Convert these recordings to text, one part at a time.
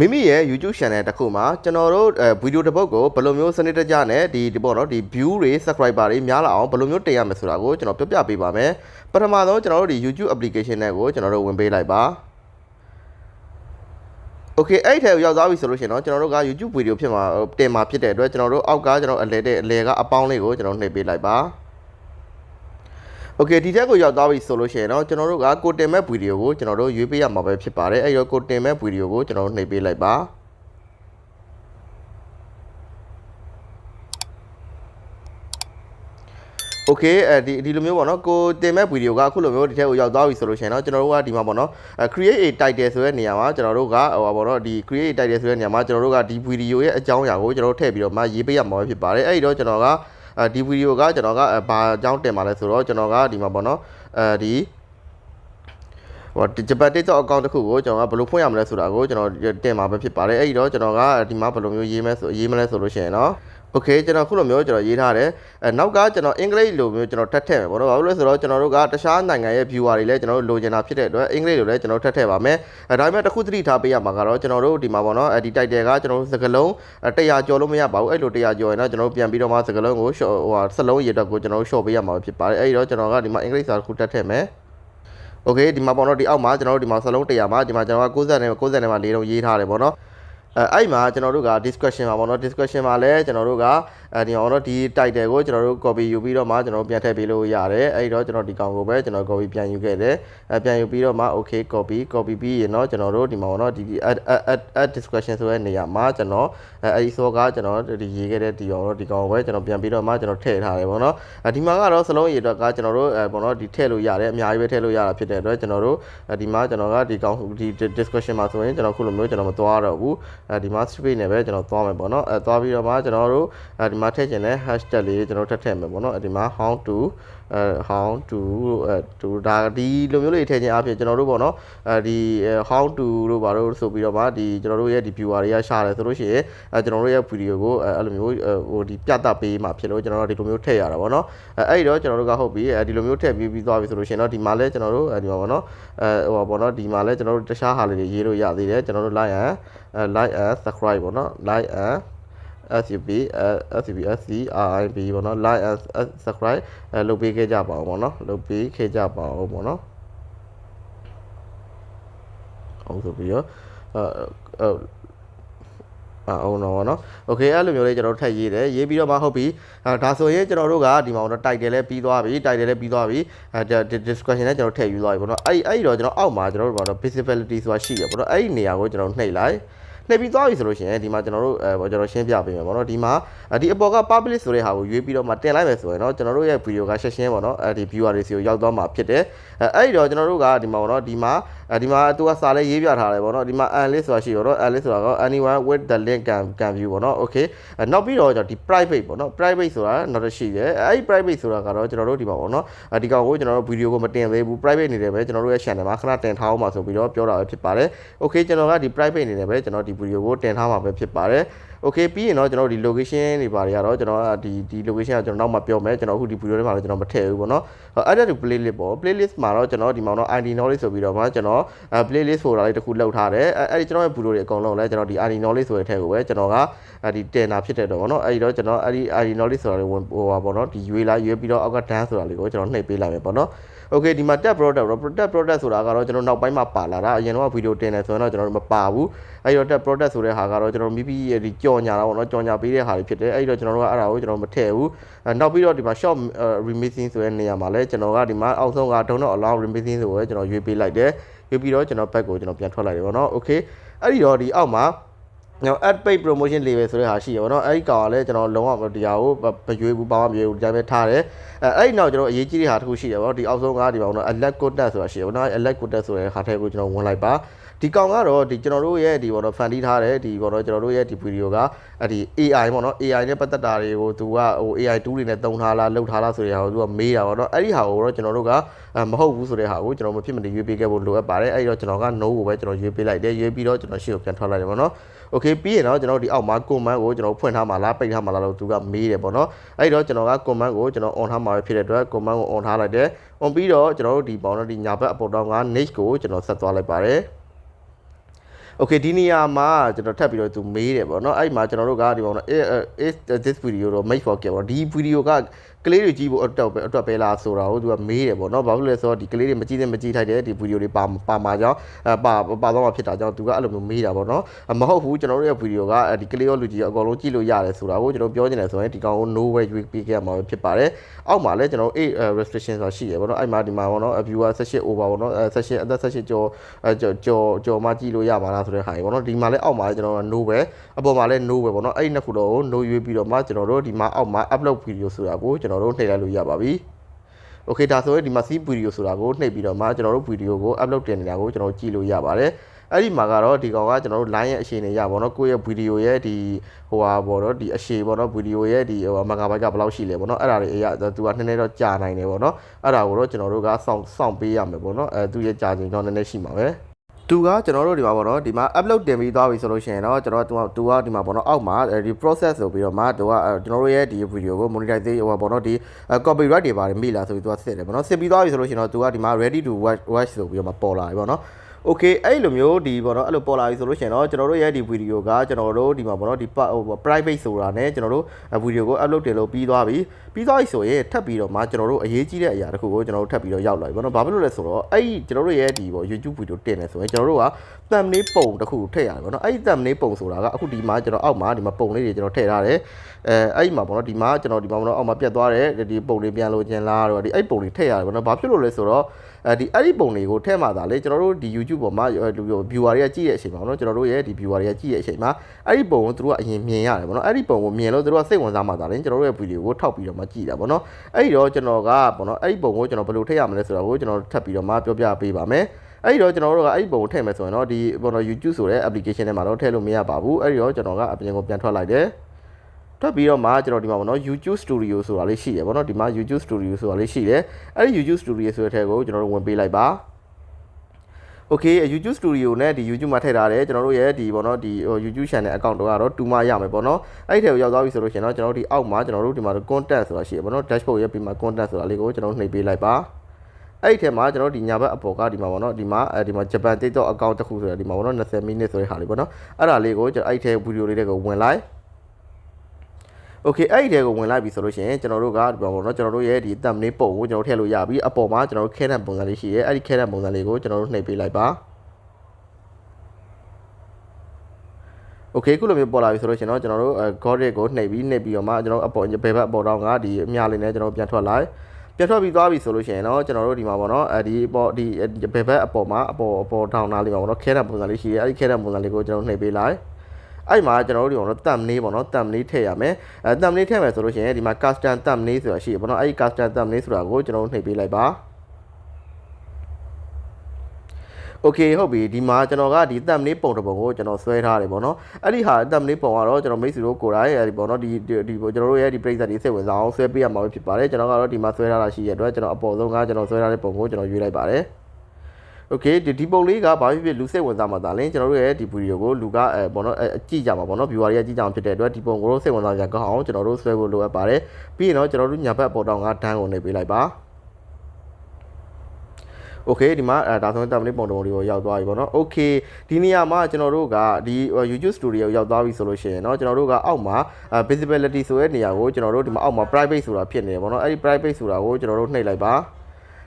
မိမိရဲ့ YouTube channel တစ်ခုမှာကျွန်တော်တို့အဲဗီဒီယိုတစ်ပုဒ်ကိုဘယ်လိုမျိုးစနစ်တကျနဲ့ဒီဒီပေါ့နော်ဒီ view တွေ subscriber တွေများလာအောင်ဘယ်လိုမျိုးတင်ရမလဲဆိုတာကိုကျွန်တော်ပြောပြပေးပါမယ်ပထမဆုံးကျွန်တော်တို့ဒီ YouTube application နဲ့ကိုကျွန်တော်တို့ဝင်ပေးလိုက်ပါ Okay အဲ့ထဲကိုရောက်သွားပြီဆိုလို့ရှိရင်တော့ကျွန်တော်တို့က YouTube ဗီဒီယိုဖြစ်မှာတင်မှာဖြစ်တဲ့အတွက်ကျွန်တော်တို့အောက်ကကျွန်တော်အလဲတဲ့အလဲကအပေါင်းလေးကိုကျွန်တော်နှိပ်ပေးလိုက်ပါ โอเคဒီထက်ကိုရောက်သွားပြီဆိုလို့ရှိရင်တော့ကျွန်တော်တို့ကကိုတင်မဲ့ဗီဒီယိုကိုကျွန်တော်တို့ရွေးပေးရမှာပဲဖြစ်ပါတယ်အဲ့တော့ကိုတင်မဲ့ဗီဒီယိုကိုကျွန်တော်တို့နှိပ်ပေးလိုက်ပါโอเคအဲဒီဒီလိုမျိုးပေါ့နော်ကိုတင်မဲ့ဗီဒီယိုကအခုလိုမျိုးဒီထက်ကိုရောက်သွားပြီဆိုလို့ရှိရင်တော့ကျွန်တော်တို့ကဒီမှာပေါ့နော်အဲ create a title ဆိုတဲ့နေရာမှာကျွန်တော်တို့ကဟိုပါပေါ့နော်ဒီ create a title ဆိုတဲ့နေရာမှာကျွန်တော်တို့ကဒီဗီဒီယိုရဲ့အကြောင်းအရာကိုကျွန်တော်တို့ထည့်ပြီးတော့မှရေးပေးရမှာပဲဖြစ်ပါတယ်အဲ့ဒီတော့ကျွန်တော်ကအဲ ဒီဗီဒီယိုကကျွန်တော်ကဘာအကြောင်းတင်ပါလဲဆိုတော့ကျွန်တော်ကဒီမှာပေါ့နော်အဲဒီဟိုဂျပန် TikTok account တစ်ခုကိုကျွန်တော်ကဘယ်လိုဖွင့်ရမလဲဆိုတာကိုကျွန်တော်တင်မှာပဲဖြစ်ပါတယ်အဲ့ဒီတော့ကျွန်တော်ကဒီမှာဘယ်လိုမျိုးရေးမဲဆိုရေးမလဲဆိုလို့ရှိရင်เนาะ โอเคကျွန်တော်ခုလိုမျိုးကျွန်တော်ရေးထားတယ်အဲနောက်ကကျွန်တော်အင်္ဂလိပ်လိုမျိုးကျွန်တော်ထပ်ထည့်မယ်ပေါ့နော်ဘာလို့လဲဆိုတော့ကျွန်တော်တို့ကတခြားနိုင်ငံရဲ့ viewer တွေလည်းကျွန်တော်တို့လိုချင်တာဖြစ်တဲ့အတွက်အင်္ဂလိပ်လိုလည်းကျွန်တော်ထပ်ထည့်ပါမယ်အဲဒါပေမဲ့တစ်ခုသတိထားပေးရမှာကတော့ကျွန်တော်တို့ဒီမှာပေါ့နော်အဲဒီ title ကကျွန်တော်တို့စကလုံး100ကျော်လို့မရပါဘူးအဲ့လို100ကျော်ရင်တော့ကျွန်တော်တို့ပြန်ပြီးတော့မှစကလုံးကို short ဟိုဟာစလုံးရေတော့ကိုကျွန်တော်တို့ short ပေးရမှာဖြစ်ပါတယ်အဲ့ဒီတော့ကျွန်တော်ကဒီမှာအင်္ဂလိပ်စာတစ်ခုထပ်ထည့်မယ်โอเคဒီမှာပေါ့နော်ဒီအောက်မှာကျွန်တော်တို့ဒီမှာစလုံး100မှာဒီမှာကျွန်တော်က60နဲ့60နဲ့မှာ၄လုံးရေးထားတယ်ပေါ့နော် အဲအဲ့မှာကျွန်တော်တို့က discussion မှာပေါ့နော် discussion မှာလည်းကျွန်တော်တို့ကအဲဒီအောင်တော့ဒီ title ကိုကျွန်တော်တို့ copy ယူပြီးတော့မှကျွန်တော်တို့ပြန်ထည့်ပေးလို့ရတယ်အဲ့တော့ကျွန်တော်ဒီကောင်ကိုပဲကျွန်တော် copy ပြန်ယူခဲ့တယ်အဲပြန်ယူပြီးတော့မှ okay copy copy ပြီးရင်တော့ကျွန်တော်တို့ဒီမှာပေါ့နော်ဒီ add add add discussion ဆိုတဲ့နေရာမှာကျွန်တော်အဲအဲ့ဒီဆိုကကျွန်တော်ဒီရေးခဲ့တဲ့ဒီအောင်တော့ဒီကောင်ကိုပဲကျွန်တော်ပြန်ပြီးတော့မှကျွန်တော်ထည့်ထားတယ်ပေါ့နော်အဲဒီမှာကတော့စလုံးရေအတွက်ကကျွန်တော်တို့အဲပေါ့နော်ဒီထည့်လို့ရတယ်အများကြီးပဲထည့်လို့ရတာဖြစ်တဲ့အတွက်ကျွန်တော်တို့ဒီမှာကျွန်တော်ကဒီကောင်ဒီ discussion မှာဆိုရင်ကျွန်တော်ခုလိုမျိုးကျွန်တော်မသွားတော့ဘူးအဲဒီမှာ space နဲ့ပဲကျွန်တော်သွားမယ်ပေါ့နော်အဲသွားပြီးတော့မှကျွန်တော်တို့အဲဒီမှာထည့်ချင်တဲ့ hashtag လေးကျွန်တော်ထည့်ထည့်မယ်ပေါ့နော်အဲဒီမှာ how to အဲ how to အဲ to ဒါဒီလိုမျိုးလေးထည့်ခြင်းအပြင်ကျွန်တော်တို့ပေါ့နော်အဲဒီ how to တို့ဘာလို့ဆိုပြီးတော့မှဒီကျွန်တော်တို့ရဲ့ဒီ viewer တွေကရှာတယ်ဆိုလို့ရှိရင်အဲကျွန်တော်တို့ရဲ့ video ကိုအဲအဲ့လိုမျိုးဟိုဒီပြသပေးမှဖြစ်လို့ကျွန်တော်တို့ဒီလိုမျိုးထည့်ရတာပေါ့နော်အဲအဲ့ဒီတော့ကျွန်တော်တို့ကဟုတ်ပြီအဲဒီလိုမျိုးထည့်ပြီးပြီးသွားပြီဆိုလို့ရှိရင်တော့ဒီမှာလဲကျွန်တော်တို့အဲဒီမှာပေါ့နော်အဲဟိုပေါ့နော်ဒီမှာလဲကျွန်တော်တို့တခြားဟာလေးတွေရေးလို့ရသေးတယ်ကျွန်တော်တို့ like and like and subscribe ပေါ့နော် like and SUB SUB SC RIB ပေါ့နော် like and subscribe အဲလုပ်ပေးခဲ့ကြပါအောင်ပေါ့နော်လုပ်ပေးခဲ့ကြပါအောင်ပေါ့နော်အောင်ဆိုပြီးတော့အဲအောင်တော့เนาะโอเคအဲ့လိုမျိုးလေးကျွန်တော်တို့ထပ်ရေးတယ်ရေးပြီးတော့မှဟုတ်ပြီအဲဒါဆိုရင်ကျွန်တော်တို့ကဒီမှာတော့ title လည်းပြီးသွားပြီ title လည်းပြီးသွားပြီအဲ discussion လည်းကျွန်တော်ထည့်ယူသွားပြီပေါ့เนาะအဲ့အဲ့တော့ကျွန်တော်အောက်မှာကျွန်တော်တို့ဘာလို့ visibility ဆိုတာရှိတယ်ပေါ့เนาะအဲ့ဒီနေရာကိုကျွန်တော်နှိပ်လိုက် နှိပ်ပြီးသွားပြီဆိုလို့ရှိရင်ဒီမှာကျွန်တော်တို့အဲကျွန်တော်ရှင်းပြပေးမယ်ပေါ့နော်ဒီမှာဒီအပေါ်က public ဆိုတဲ့ဟာကိုရွေးပြီးတော့မှတင်လိုက်မယ်ဆိုရင်တော့ကျွန်တော်တို့ရဲ့ video ကရှင်းရှင်းပေါ့နော်အဲဒီ viewer တွေစီကိုရောက်သွားမှာဖြစ်တယ်အဲအဲ့ဒီတော့ကျွန်တော်တို့ကဒီမှာပေါ့နော်ဒီမှာ အဲဒီမှာသူကစာလေးရေးပြထားတယ်ပေါ့နော်ဒီမှာ analyst ဆိုတာရှိရောတော့ analyst ဆိုတာက anyone with the link can can view ပေါ့နော် okay နောက်ပြီးတော့ကျွန်တော်ဒီ private ပေါ့နော် private ဆိုတာနောက်တစ်ရှိတယ်အဲဒီ private ဆိုတာကတော့ကျွန်တော်တို့ဒီမှာပေါ့နော်ဒီကောင်ကိုကျွန်တော်တို့ video ကိုမတင်သေးဘူး private နေတယ်ပဲကျွန်တော်တို့ရဲ့ channel မှာခဏတင်ထားအောင်ပါဆိုပြီးတော့ပြောတာပဲဖြစ်ပါတယ် okay ကျွန်တော်ကဒီ private နေတယ်ပဲကျွန်တော်ဒီ video ကိုတင်ထားမှာပဲဖြစ်ပါတယ် okay ပြီးရင်တော့ကျွန်တော်ဒီ location တွေဘာတွေကတော့ကျွန်တော်ဒီဒီ location ကကျွန်တော်နောက်မှပြောမယ်ကျွန်တော်အခုဒီ video ထဲမှာလည်းကျွန်တော်မထည့်ဘူးပေါ့နော်အဲ့ဒါတူ playlist ပေါ့ playlist မှာတော့ကျွန်တော်ဒီမှာတော့ ID knowledge ဆိုပြီးတော့မှကျွန်တော် playlist ဆိုတာလေးတစ်ခုလောက်ထားတယ်အဲ့ဒီကျွန်တော်ရဲ့ video တွေအကုန်လုံးလည်းကျွန်တော်ဒီ ID knowledge ဆိုတဲ့ထဲကိုပဲကျွန်တော်ကဒီတင်တာဖြစ်တဲ့တော့ပေါ့နော်အဲ့ဒီတော့ကျွန်တော်အဲ့ဒီ ID knowledge ဆိုတာလေးဝင်ဟိုပါပေါ့နော်ဒီရွေးလာရွေးပြီးတော့အောက်က dance ဆိုတာလေးကိုကျွန်တော်နှိပ်ပေးလိုက်မယ်ပေါ့နော် okay ဒီမှာ tab product tab product ဆိုတာကတော့ကျွန်တော်နောက်ပိုင်းမှာပါလာတာအရင်တော့ဗီဒီယိုတင်တယ်ဆိုရင်တော့ကျွန်တော်တို့မပါဘူးအဲ့တော့ tab product ဆိုတဲ့ဟာကတော့ကျွန်တော်မိပြီးဒီကြော်ညာတာပေါ့နော်ကြော်ညာပေးတဲ့ဟာတွေဖြစ်တယ်အဲ့တော့ကျွန်တော်တို့ကအဲ့ဒါကိုကျွန်တော်မထည့်ဘူးနောက်ပြီးတော့ဒီမှာ short remixing ဆိုတဲ့နေရာမှာလည်းကျွန်တော်ကဒီမှာအောက်ဆုံးက don't allow remixing ဆိုရဲကျွန်တော်ရွေးပေးလိုက်တယ်ရွေးပြီးတော့ကျွန်တော် back ကိုကျွန်တော်ပြန်ထွက်လိုက်တယ်ပေါ့နော် okay အဲ့ဒီတော့ဒီအောက်မှာကျွန်တော် ad page promotion level ဆိုတဲ့ဟာရှိရပါတော့အဲ့ဒီကောင်ကလည်းကျွန်တော်လုံးဝဒီဟာကိုမရွေးဘူးဘာမှမရွေးဘူးဒီတိုင်းပဲထားတယ် အဲအဲ့ဒီနောက်ကျွန်တော်အရေးကြီးတဲ့ဟာတစ်ခုရှိတယ်ပေါ့ဒီအောက်ဆုံးကဒီကောင်တော့ elect content ဆိုတာရှိတယ်ပေါ့နော် elect content ဆိုတဲ့ဟာထဲကိုကျွန်တော်ဝင်လိုက်ပါဒီကောင်ကတော့ဒီကျွန်တော်တို့ရဲ့ဒီပေါ့နော် fan တီးထားတယ်ဒီပေါ့နော်ကျွန်တော်တို့ရဲ့ဒီဗီဒီယိုကအဲ့ဒီ AI ပေါ့နော် AI နဲ့ပတ်သက်တာတွေကိုသူကဟို AI tool တွေနဲ့တုံထားလားလုပ်ထားလားဆိုတဲ့ဟာကိုသူကမေးတာပေါ့နော်အဲ့ဒီဟာကိုတော့ကျွန်တော်တို့ကမဟုတ်ဘူးဆိုတဲ့ဟာကိုကျွန်တော်မဖြစ်မနေရွေးပေးခဲ့ဖို့လိုအပ်ပါတယ်အဲ့ဒီတော့ကျွန်တော်က no ကိုပဲကျွန်တော်ရွေးပေးလိုက်တယ်ရွေးပြီးတော့ကျွန်တော်ရှေ့ကိုပြန်ထွက်လိုက်တယ်ပေါ့နော် okay ပြီးရင်တော့ကျွန်တော်ဒီအောက်မှာ comment ကိုကျွန်တော်ဖွင့်ထားမှာလားပိတ်ထားမှာလားလို့သူကမေးတယ်ပေါ့နော်အဲ့ဒီတော့ကျွန်တော်က comment ကိုကျွန်တော် on ထားမှာပဲဖြစ်တဲ့အတွက် comment ကို on ထားလိုက်တယ် on ပြီးတော့ကျွန်တော်တို့ဒီပေါ့နော်ဒီညာဘက်အပေါ်တော့က niche ကိုကျွန်တော်ဆက်သွားလိုက်ပါတယ် okay ဒီနေရာမှာကျွန်တော်ထပ်ပြီးတော့သူမေးတယ်ပေါ့နော်အဲ့ဒီမှာကျွန်တော်တို့ကဒီပေါ့နော် is this video တော့ make for kid ပေါ့ဒီ video ကကလေးတွေကြည့်ဖို့အတွက်ပဲအတွက်ပဲလားဆိုတာကိုသူကမေးတယ်ပေါ့နော်ဘာဖြစ်လို့လဲဆိုတော့ဒီကလေးတွေမကြည့်သင့်မကြည့်ထိုက်တဲ့ဒီ video တွေပါပါမှာကြောင်းအပါပါတော့မှဖြစ်တာကြောင့်သူကအဲ့လိုမျိုးမေးတာပေါ့နော်မဟုတ်ဘူးကျွန်တော်တို့ရဲ့ video ကဒီကလေးရောလူကြီးရောအကုန်လုံးကြည့်လို့ရတယ်ဆိုတာကိုကျွန်တော်ပြောချင်တယ်ဆိုရင်ဒီကောင်ကို no way ရွေးပေးခဲ့ရမှာဖြစ်ပါတယ်အောက်မှာလည်းကျွန်တော်8 restriction ဆိုတာရှိရပေါ့နော်အဲ့မှာဒီမှာပေါ့နော် viewer 18 over ပေါ့နော်18အသက်18ကျော်ကျော်ကျော်ကျော်မှကြည့်လို့ရပါလားဆိုတဲ့ဟာကြီးပေါ့နော်ဒီမှာလည်းအောက်မှာလည်းကျွန်တော်တို့ no ပဲအပေါ်မှာလည်း no ပဲပေါ့နော်အဲ့ဒီနှစ်ခုတော့ no ရွေးပြီးတော့မှကျွန်တော်တို့ဒီမှာအောက်မှာ upload video ဆိုတာကိုကျွန်တော်တို့နှိပ်လိုက်လို့ရပါပြီโอเคဒါဆိုရင်ဒီမှာ C video ဆိုတာကိုနှိပ်ပြီးတော့မှကျွန်တော်တို့ video ကို upload တင်နေတာကိုကျွန်တော်ကြည့်လို့ရပါတယ်အဲ့ဒီမှာကတော့ဒီကောင်ကကျွန်တော်တို့ line ရဲ့အရှိန်တွေရပါတော့ကိုယ့်ရဲ့ video ရဲ့ဒီဟိုဟာပေါ့နော်ဒီအရှိန်ပေါ့နော် video ရဲ့ဒီဟိုမဂါဘိုက်ကဘယ်လောက်ရှိလဲပေါ့နော်အဲ့ဒါတွေအရာသူကနည်းနည်းတော့ကြာနိုင်တယ်ပေါ့နော်အဲ့ဒါကိုတော့ကျွန်တော်တို့ကစောင့်စောင့်ပေးရမယ်ပေါ့နော်အဲသူရဲ့ကြာချိန်တော့နည်းနည်းရှိမှာပဲ သူကကျွန်တော်တို့ဒီမှာပေါ့နော်ဒီမှာ upload တင်ပြီးသွားပြီဆိုလို့ရှိရင်တော့ကျွန်တော်တို့သူကဒီမှာပေါ့နော်အောက်မှာဒီ process ဆိုပြီးတော့မှသူကကျွန်တော်တို့ရဲ့ဒီ video ကို monetize ဟိုပေါ့နော်ဒီ copyright တွေပါတယ်မိလာဆိုပြီးသူကစစ်တယ်ပေါ့နော်စစ်ပြီးသွားပြီဆိုလို့ရှိရင်တော့သူကဒီမှာ ready to watch watch ဆိုပြီးတော့မှပေါ်လာပြီပေါ့နော် okay အဲ့လိုမျိုးဒီပေါ့နော်အဲ့လိုပေါ်လာပြီဆိုလို့ရှိရင်တော့ကျွန်တော်တို့ရဲ့ဒီဗီဒီယိုကကျွန်တော်တို့ဒီမှာပေါ့နော်ဒီဟို private ဆိုတာ ਨੇ ကျွန်တော်တို့ဗီဒီယိုကို upload တင်လို့ပြီးသွားပြီပြီးသွားပြီဆိုရင်ထပ်ပြီးတော့မှကျွန်တော်တို့အရေးကြီးတဲ့အရာတစ်ခုကိုကျွန်တော်တို့ထပ်ပြီးတော့ရောက်လာပြီပေါ့နော်ဘာဖြစ်လို့လဲဆိုတော့အဲ့ဒီကျွန်တော်တို့ရဲ့ဒီပေါ့ YouTube ဗီဒီယိုတင်နေဆိုရင်ကျွန်တော်တို့က thumbnail ပုံတစ်ခုထည့်ရတယ်ပေါ့နော်အဲ့ဒီ thumbnail ပုံဆိုတာကအခုဒီမှာကျွန်တော်အောက်မှာဒီမှာပုံလေးတွေကျွန်တော်ထည့်ထားတယ်အဲအဲ့ဒီမှာပေါ့နော်ဒီမှာကျွန်တော်ဒီမှာပေါ့နော်အောက်မှာပြတ်သွားတယ်ဒီပုံလေးပြန်လို့ကျင်လာတော့ဒီအဲ့ပုံလေးထည့်ရတယ်ပေါ့နော်ဘာဖြစ်လို့လဲဆိုတော့အဲဒီအဲ့ဒီပုံတွေကိုထည့်မှသာလေကျွန်တော်တို့ဒီ YouTube ပေါ်မှာ viewer တွေကကြည့်တဲ့အချိန်မှာနော်ကျွန်တော်တို့ရဲ့ဒီ viewer တွေကကြည့်တဲ့အချိန်မှာအဲ့ဒီပုံကိုသူတို့ကအရင်မြင်ရတယ်ပေါ့နော်အဲ့ဒီပုံကိုမြင်လို့သူတို့ကစိတ်ဝင်စားမှသာလေကျွန်တော်တို့ရဲ့ video ကိုထောက်ပြီးတော့မှကြည့်တာပေါ့နော်အဲ့ဒီတော့ကျွန်တော်ကပေါ့နော်အဲ့ဒီပုံကိုကျွန်တော်ဘယ်လိုထည့်ရမလဲဆိုတော့ကိုကျွန်တော်ထပ်ပြီးတော့မှပြောပြပေးပါမယ်အဲ့ဒီတော့ကျွန်တော်တို့ကအဲ့ဒီပုံကိုထည့်မယ်ဆိုရင်တော့ဒီပေါ်တော့ YouTube ဆိုတဲ့ application ထဲမှာတော့ထည့်လို့မရပါဘူးအဲ့ဒီတော့ကျွန်တော်ကအပြင်ကိုပြန်ထွက်လိုက်တယ် ထွက်ပြီးတော့မှကျွန်တော်ဒီမှာပေါ့နော် YouTube Studio ဆိုတာလေးရှိတယ်ပေါ့နော်ဒီမှာ YouTube Studio ဆိုတာလေးရှိတယ်အဲ့ဒီ YouTube Studio ဆိုတဲ့ထဲကိုကျွန်တော်တို့ဝင်ပေးလိုက်ပါ Okay YouTube Studio နဲ့ဒီ YouTube မှာထည့်ထားတယ်ကျွန်တော်တို့ရဲ့ဒီပေါ့နော်ဒီ YouTube channel account တော့ကတော့တူမရမယ်ပေါ့နော်အဲ့ဒီထဲကိုရောက်သွားပြီဆိုလို့ရှိရင်တော့ကျွန်တော်တို့ဒီအောက်မှာကျွန်တော်တို့ဒီမှာ content ဆိုတာရှိရပေါ့နော် dashboard ရဲ့ပြီးမှာ content ဆိုတာလေးကိုကျွန်တော်နှိပ်ပေးလိုက်ပါအဲ့ဒီထဲမှာကျွန်တော်ဒီညာဘက်အပေါ်ကဒီမှာပေါ့နော်ဒီမှာအဲဒီမှာ Japan TikTok account တစ်ခုဆိုတာဒီမှာပေါ့နော်20 minute ဆိုတဲ့ဟာလေးပေါ့နော်အဲ့ဒါလေးကိုကျွန်တော်အဲ့ဒီထဲဗီဒီယိုလေးတွေကိုဝင်လိုက် Okay အဲ့ဒီတဲကိုဝင်လိုက်ပြီဆိုလို့ရှိရင်ကျွန်တော်တို့ကဒီပေါ်ပေါ့နော်ကျွန်တော်တို့ရဲ့ဒီ thumbnail ပုံကိုကျွန်တော်ထည့်လို့ရပြီအပေါ်မှာကျွန်တော်တို့ခဲတဲ့ပုံစံလေးရှိရဲအဲ့ဒီခဲတဲ့ပုံစံလေးကိုကျွန်တော်တို့နှိပ်ပေးလိုက်ပါ Okay ခုလိုမျိုးပေါ်လာပြီဆိုလို့ရှိရင်တော့ကျွန်တော်တို့ Godric ကိုနှိပ်ပြီးနှိပ်ပြီးတော့မှကျွန်တော်အပေါ်ဘယ်ဘက်အပေါ်တော့ကဒီအမြလေးနဲ့ကျွန်တော်ပြန်ထွက်လိုက်ပြန်ထွက်ပြီးသွားပြီဆိုလို့ရှိရင်တော့ကျွန်တော်တို့ဒီမှာပေါ့နော်အဲဒီပေါ်ဒီဘယ်ဘက်အပေါ်မှာအပေါ်အပေါ်ထောင်သားလေးမှာပေါ့နော်ခဲတဲ့ပုံစံလေးရှိရဲအဲ့ဒီခဲတဲ့ပုံစံလေးကိုကျွန်တော်နှိပ်ပေးလိုက် အဲ့မှာကျွန်တော်တို့ဒီပေါ့နော် thumbnail ပေါ့နော် thumbnail ထည့်ရမယ်အဲ thumbnail ထည့်မယ်ဆိုလို့ရှိရင်ဒီမှာ custom thumbnail ဆိုတာရှိရပေါ့နော်အဲ့ဒီ custom thumbnail ဆိုတာကိုကျွန်တော်တို့နှိပ်ပေးလိုက်ပါ Okay ဟုတ်ပြီဒီမှာကျွန်တော်ကဒီ thumbnail ပုံတစ်ပုံကိုကျွန်တော်ဆွဲထားတယ်ပေါ့နော်အဲ့ဒီဟာ thumbnail ပုံကတော့ကျွန်တော်မိတ်ဆွေတို့ကိုယ်တိုင်အဲဒီပေါ့နော်ဒီဒီကျွန်တော်တို့ရဲ့ဒီပြိဿတွေစိတ်ဝင်စားအောင်ဆွဲပေးရမှာဖြစ်ပါတယ်ကျွန်တော်ကတော့ဒီမှာဆွဲထားတာရှိရတဲ့အတွက်ကျွန်တော်အပေါ်ဆုံးကကျွန်တော်ဆွဲထားတဲ့ပုံကိုကျွန်တော်ရွေးလိုက်ပါတယ် Okay ဒီဒီပုံလေးကဘာဖြစ်ဖြစ်လူစိတ်ဝင်စားမှာဒါလင်းကျွန်တော်တို့ရဲ့ဒီဗီဒီယိုကိုလူကအဲပေါ့နော်အဲကြည့်ကြမှာပေါ့နော် viewer တွေကကြည့်ကြမှာဖြစ်တဲ့အတွက်ဒီပုံကိုစိတ်ဝင်စားကြကောင်းအောင်ကျွန်တော်တို့ဆွဲဖို့လိုအပ်ပါတယ်ပြီးရင်တော့ကျွန်တော်တို့ညာဘက်အပေါ်တောင်ကဒန်းကိုနေပေးလိုက်ပါโอเคဒီမှာအဲဒါဆိုရင် thumbnail ပုံတော်တွေကိုရောက်သွားပြီပေါ့နော်โอเคဒီနေရာမှာကျွန်တော်တို့ကဒီ YouTube Studio ရောက်သွားပြီဆိုလို့ရှိရင်เนาะကျွန်တော်တို့ကအောက်မှာ visibility ဆိုတဲ့နေရာကိုကျွန်တော်တို့ဒီမှာအောက်မှာ private ဆိုတာဖြစ်နေတယ်ပေါ့နော်အဲ့ဒီ private ဆိုတာကိုကျွန်တော်တို့နှိပ်လိုက်ပါ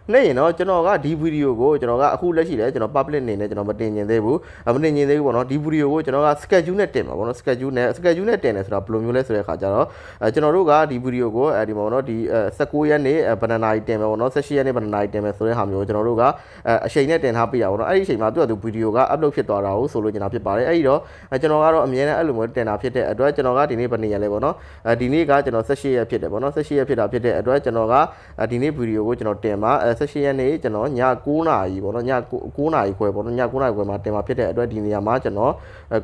နှိပ်ရင်တော့ကျွန်တော်ကဒီဗီဒီယိုကိုကျွန်တော်ကအခုလက်ရှိလဲကျွန်တော် public အနေနဲ့ကျွန်တော်မတင်ကျင်သေးဘူးမတင်ကျင်သေးဘူးပေါ့နော်ဒီဗီဒီယိုကိုကျွန်တော်က schedule နဲ့တင်မှာပေါ့နော် schedule နဲ့ schedule နဲ့တင်တယ်ဆိုတာဘယ်လိုမျိုးလဲဆိုတဲ့အခါကျတော့အဲကျွန်တော်တို့ကဒီဗီဒီယိုကိုအဲဒီပေါ့နော်ဒီ19ရက်နေ့ဘယ်နှနာရီတင်မယ်ပေါ့နော်18ရက်နေ့ဘယ်နှနာရီတင်မယ်ဆိုတဲ့ဟာမျိုးကျွန်တော်တို့ကအချိန်နဲ့တင်ထားပြရပါတော့အဲ့ဒီအချိန်မှာသူကသူဗီဒီယိုက upload ဖြစ်သွားတာကိုဆိုလို့ကျွန်တော်ဖြစ်ပါတယ်အဲ့ဒီတော့ကျွန်တော်ကတော့အမြဲတမ်းအဲ့လိုမျိုးတင်တာဖြစ်တဲ့အတွက်ကျွန်တော်ကဒီနေ့ဘယ်နေ့ရက်လဲပေါ့နော်အဲဒီနေ့ကကျွန်တော်18ရက်ဖြစ်တယ်ပေါ့နော်18ရက်ဖြစ်တာဖြစ်တဲ့အတွက်ကျွန်တော်ကဒီနေ့ဗီဒီယိုကိုကျွန်တော်တင်ပါ18ရက်နေ့ကျွန်တော်ည9နာရီပေါ့နော်ည9နာရီခွဲပေါ့နော်ည9နာရီခွဲမှာတင်มาဖြစ်တဲ့အတွက်ဒီနေရာမှာကျွန်တော်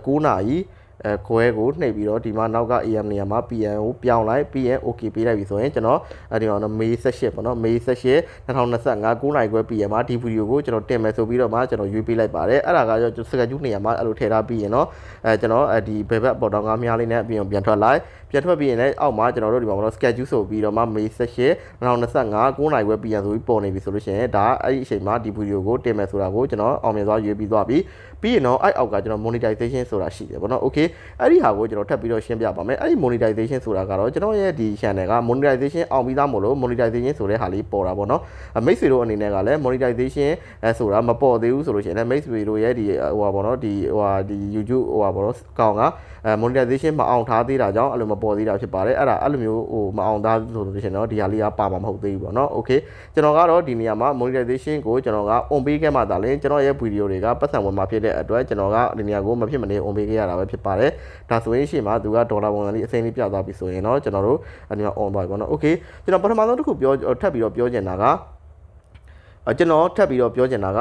9နာရီအဲခွဲကိုနှိပ်ပြီးတော့ဒီမှာနောက်က AM နေရာမှာ PM ကိုပြောင်းလိုက် PM OK ပေးလိုက်ပြီဆိုရင်ကျွန်တော်အဲဒီတော့မေ18ပေါ့နော်မေ18 2025 9နာရီခွဲ PM မှာဒီဗီဒီယိုကိုကျွန်တော်တင်မယ်ဆိုပြီးတော့မှကျွန်တော်ရွေးပေးလိုက်ပါတယ်အဲ့ဒါကကျွန်တော်စကကျူးနေရာမှာအဲ့လိုထည့်ထားပြီးရင်တော့အဲကျွန်တော်ဒီဘယ်ဘက်ပေါ်တော့ငါးများလေးနဲ့အပြင်ပြန်ထွက်လိုက်ပြန်ထွက်ပြီးရင်လည်းအောက်မှာကျွန်တော်တို့ဒီမှာပေါ့နော် schedule ဆိုပြီးတော့မှ May 18 2025 9နိုင်ဝက်ပြန်ဆိုပြီးပေါ်နေပြီဆိုလို့ရှိရင်ဒါအဲ့ဒီအချိန်မှာဒီဗီဒီယိုကိုတင်မယ်ဆိုတာကိုကျွန်တော်အောင်မြင်သွားရွေးပြီးသွားပြီပြီးရင်တော့အဲ့အောက်ကကျွန်တော် monetization ဆိုတာရှိတယ်ပေါ့နော် okay အဲ့ဒီဟာကိုကျွန်တော်ထပ်ပြီးတော့ရှင်းပြပါမယ်အဲ့ဒီ monetization ဆိုတာကတော့ကျွန်တော်ရဲ့ဒီ channel က monetization အောင်ပြီးသားမို့လို့ monetization ဆိုတဲ့ဟာလေးပေါ်တာပေါ့နော်မိတ်ဆွေတို့အနေနဲ့ကလည်း monetization အဲဆိုတာမပေါ်သေးဘူးဆိုလို့ရှိရင်လည်းမိတ်ဆွေတို့ရဲ့ဒီဟိုဟာပေါ့နော်ဒီဟိုဟာဒီ YouTube ဟိုဟာပေါ့နော်ကောင်ကအဲ monetization မအောင်ထားသေးတာကြောင့်အဲ့လိုမပေါ်သေးတာဖြစ်ပါတယ်အဲ့ဒါအဲ့လိုမျိုးဟိုမအောင်သားဆိုလို့ရှိရင်တော့ဒီဟာလေးကပါမှာမဟုတ်သေးဘူးပေါ့နော် okay ကျွန်တော်ကတော့ဒီနေရာမှာ monetization ကိုကျွန်တော်က on ပေးခဲ့မှသာလေကျွန်တော်ရဲ့ဗီဒီယိုတွေကပတ်စံဝင်မှာဖြစ်တဲ့အတွက်ကျွန်တော်ကဒီနေရာကိုမဖြစ်မနေ on ပေးခဲ့ရတာပဲဖြစ်ပါတယ်ဒါဆိုရင်ရှေ့မှာသူကဒေါ်လာပုံစံလေးအစိမ်းလေးပြသွားပြီဆိုရင်တော့ကျွန်တော်တို့ဒီမှာ on သွားပြီပေါ့နော် okay ကျွန်တော်ပထမဆုံးတစ်ခုပြောထပ်ပြီးတော့ပြောချင်တာကအဲကျွန်တော်ထပ်ပြီးတော့ပြောချင်တာက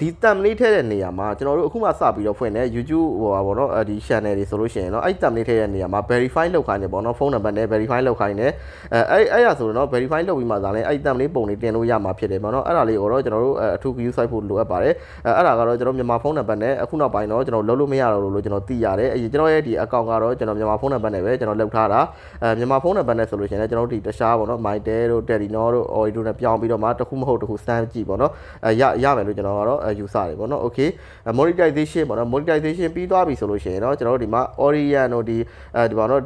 ဒီ thumbnail ထည့်တဲ့နေရာမှာကျွန်တော်တို့အခုမှစပြီးတော့ဖွင့်တဲ့ YouTube ဟိုပါပေါ့နော်အဲဒီ channel တွေဆိုလို့ရှိရင်တော့အဲ့ thumbnail ထည့်တဲ့နေရာမှာ verify လုပ်ခိုင်းတယ်ပေါ့နော်ဖုန်းနံပါတ်နဲ့ verify လုပ်ခိုင်းတယ်အဲအဲ့အဲ့ရဆိုတော့ verify လုပ်ပြီးမှသာလဲအဲ့ thumbnail ပုံတွေတင်လို့ရမှာဖြစ်တယ်ပေါ့နော်အဲ့ဒါလေးကိုတော့ကျွန်တော်တို့အထူး view site ဖို့လိုအပ်ပါတယ်အဲအဲ့ဒါကတော့ကျွန်တော်မြန်မာဖုန်းနံပါတ်နဲ့အခုနောက်ပိုင်းတော့ကျွန်တော်လုံးလို့မရတော့ဘူးလို့ကျွန်တော်သိရတယ်အရင်ကျွန်တော်ရဲ့ဒီ account ကတော့ကျွန်တော်မြန်မာဖုန်းနံပါတ်နဲ့ပဲကျွန်တော်လုပ်ထားတာအဲမြန်မာဖုန်းနံပါတ်နဲ့ဆိုလို့ရှိရင်လည်းကျွန်တော်တို့ဒီတခြားပေါ့နော် Mytel တို့ Telenor တို့ Oi တို့နဲ့ပြောင်းပြီးတော့မှတစ်ခုမဟုတ်တစ်ခု stand ကြည့်ပေါ့နော်အဲရရမယ်လို့ကျွန်တော်ကတော့ user တွေပေါ့နော် okay monetization ပေါ့နော် monetization ပြီးသွားပြီဆိုလို့ရှိရင်တော့ကျွန်တော်တို့ဒီမှာ Orion တို့ဒီအဲဒီပေါ့နော်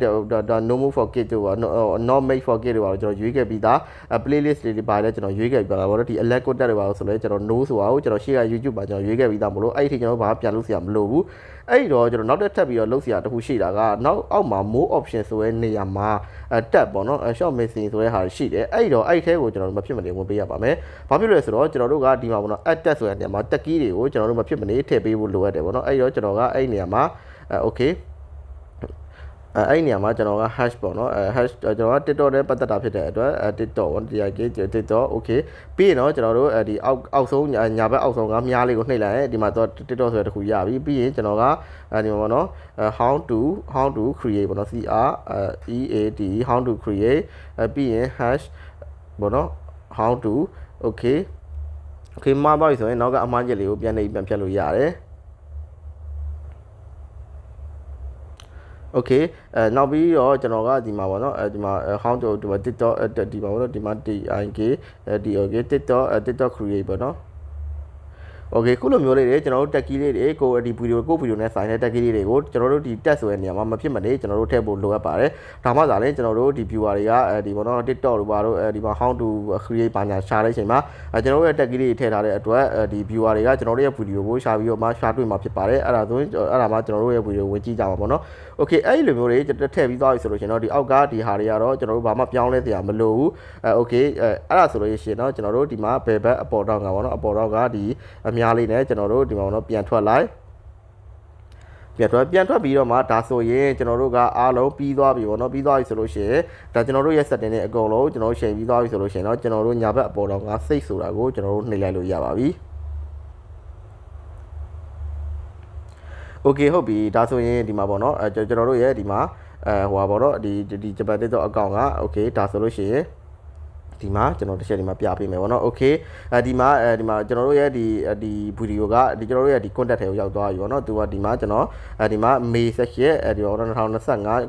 no move for kid တို့ပါ not made for kid တို့ပါကျွန်တော်ရွေးခဲ့ပြီးသား playlist တွေပါလဲကျွန်တော်ရွေးခဲ့ပြီးပါတော့ဒီ elect code တွေပါဆိုလဲကျွန်တော် no ဆိုတာကိုကျွန်တော်ရှေ့က YouTube မှာကျွန်တော်ရွေးခဲ့ပြီးသားမလို့အဲ့ဒီကျွန်တော်ဘာပြန်လို့စရာမလိုဘူးအဲ့ဒီတော့ကျွန်တော်နောက်တစ်ထပ်ပြီးတော့လုပ်စရာတစ်ခုရှိတာကနောက်အောက်မှာ more option ဆိုတဲ့နေရာမှာတက်ပေါ့နော် short missing ဆိုတဲ့ဟာရှိတယ်အဲ့ဒီတော့အဲ့ဒီထဲကိုကျွန်တော်တို့မဖြစ်မနေဝင်ပေးရပါမယ်ဘာဖြစ်လို့လဲဆိုတော့ကျွန်တော်တို့ကဒီမှာပေါ့နော် add tag ဆိုတဲ့နေရာမှာ tag key တွေကိုကျွန်တော်တို့မဖြစ်မနေထည့်ပေးဖို့လိုအပ်တယ်ပေါ့နော်အဲ့ဒီတော့ကျွန်တော်ကအဲ့ဒီနေရာမှာ okay အဲအဲ့ဒီနေရာမှာကျွန်တော်က hash ပေါ့နော်အဲ hash ကျွန်တော်က TikTok နဲ့ပတ်သက်တာဖြစ်တဲ့အတွက်အဲ TikTok 1 TIK TikTok okay ပြီးရင်တော့ကျွန်တော်တို့အဲဒီအောက်အောက်ဆုံးညာဘက်အောက်ဆုံးကမြားလေးကိုနှိပ်လိုက်ရင်ဒီမှာတော့ TikTok ဆိုတဲ့တစ်ခုရပြီပြီးရင်ကျွန်တော်ကအဲဒီမှာပေါ့နော် how to how to create ပေါ့နော် CR E A T how to create အဲပြီးရင် hash ပေါ့နော် how to okay okay မှားသွားပြီဆိုရင်နောက်ကအမှားချက်လေးကိုပြန်နေပြန်ဖြတ်လို့ရတယ် โอเคအဲနောက်ပြီးတော့ကျွန်တော်ကဒီမှာပေါ့နော်အဲဒီမှာ how to ဒီမှာ TikTok ဒီမှာပေါ့နော်ဒီမှာ TIK ဒီ okay TikTok TikTok create ပေါ့နော် โอเคခုလိုမျိုးလေးတွေကျွန်တော်တို့တက်ကီးလေးတွေကိုဒီဗီဒီယိုကိုဗီဒီယိုနဲ့ဆိုင်တဲ့တက်ကီးလေးတွေကိုကျွန်တော်တို့ဒီတက်ဆိုတဲ့နေရာမှာမဖြစ်မနေကျွန်တော်တို့ထည့်ဖို့လိုအပ်ပါတယ်ဒါမှသာလေကျွန်တော်တို့ဒီ viewer တွေကအဲဒီပေါ့နော် TikTok တို့ပါတော့အဲဒီမှာ how to create ဘာညာရှာတဲ့အချိန်မှာအဲကျွန်တော်တို့ရဲ့တက်ကီးလေးတွေထည့်ထားတဲ့အတွက်ဒီ viewer တွေကကျွန်တော်တို့ရဲ့ဗီဒီယိုကိုရှာပြီးတော့မှရှာတွေ့မှာဖြစ်ပါတယ်အဲ့ဒါဆိုရင်အဲ့ဒါမှကျွန်တော်တို့ရဲ့ဗီဒီယိုဝင်ကြည့်ကြပါပေါ့နော်โอเคအဲ့ဒီလိုမျိုးတွေထည့်ပြီးသွားပြီဆိုလို့ရှင်တော့ဒီအောက်ကဒီဟာတွေကတော့ကျွန်တော်တို့ဘာမှပြောင်းလဲစရာမလိုဘူးအဲโอเคအဲအဲ့ဒါဆိုလို့ရှိရင်တော့ကျွန်တော်တို့ဒီမှာဘယ်ဘက်အပေါ်တော့ကပေါ့နော်အပေါ်တော့ကဒီအ များလေးနဲ့ကျွန်တော်တို့ဒီမှာတော့ပြန်ထွက်လိုက်ပြန်ထွက်ပြန်ထွက်ပြီးတော့မှဒါဆိုရင်ကျွန်တော်တို့ကအားလုံးပြီးသွားပြီပေါ့နော်ပြီးသွားပြီဆိုလို့ရှိရင်ဒါကျွန်တော်တို့ရဲ့ setting တွေအကုန်လုံးကျွန်တော်တို့ share ပြီးသွားပြီဆိုလို့ရှိရင်တော့ကျွန်တော်တို့ညာဘက်အပေါ်တော့ကစိတ်ဆိုတာကိုကျွန်တော်တို့နှိပ်လိုက်လို့ရပါပြီโอเคဟုတ်ပြီဒါဆိုရင်ဒီမှာပေါ့နော်အဲကျွန်တော်တို့ရဲ့ဒီမှာအဲဟိုပါပေါ့နော်ဒီဒီဂျပန် TikTok account ကโอเคဒါဆိုလို့ရှိရင် ဒီမှာကျွန်တော်တစ်ချက်ဒီမှာပြပေးမယ်ပေါ့နော် okay အဲဒီမှာအဲဒီမှာကျွန်တော်တို့ရဲ့ဒီဒီဗီဒီယိုကဒီကျွန်တော်တို့ရဲ့ဒီ contact ထဲကိုရောက်သွားပြီပေါ့နော်သူကဒီမှာကျွန်တော်အဲဒီမှာ May 16အဲဒီတော့2025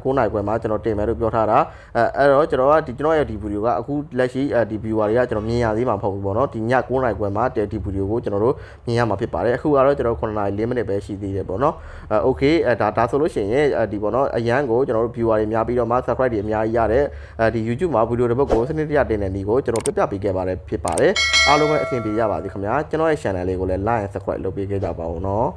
9နိုင်ခွဲမှာကျွန်တော်တင်မယ်လို့ပြောထားတာအဲအဲ့တော့ကျွန်တော်ကဒီကျွန်တော်ရဲ့ဒီဗီဒီယိုကအခုလက်ရှိဒီ viewer တွေကကျွန်တော်မြင်ရသေးမှာမဟုတ်ဘူးပေါ့နော်ဒီည9နိုင်ခွဲမှာဒီဗီဒီယိုကိုကျွန်တော်တို့မြင်ရမှာဖြစ်ပါတယ်အခုကတော့ကျွန်တော်9နိုင်4မိနစ်ပဲရှိသေးတယ်ပေါ့နော်အဲ okay ဒါဒါဆိုလို့ရှိရင်ဒီပေါ့နော်အရန်ကိုကျွန်တော်တို့ viewer တွေများပြီးတော့မှ subscribe တွေအများကြီးရတယ်အဲဒီ YouTube မှာဗီဒီယိုတစ်ပုဒ်ကိုစနစ်တကျတင်တဲ့ဒီကိုကျွန်တော်ပြပြပေးခဲ့ပါတယ်ဖြစ်ပါတယ်အားလုံးပဲအဆင်ပြေရပါစေခင်ဗျာကျွန်တော်ရဲ့ channel လေးကိုလည်း like and subscribe လုပ်ပေးခဲ့ကြပါဦးနော်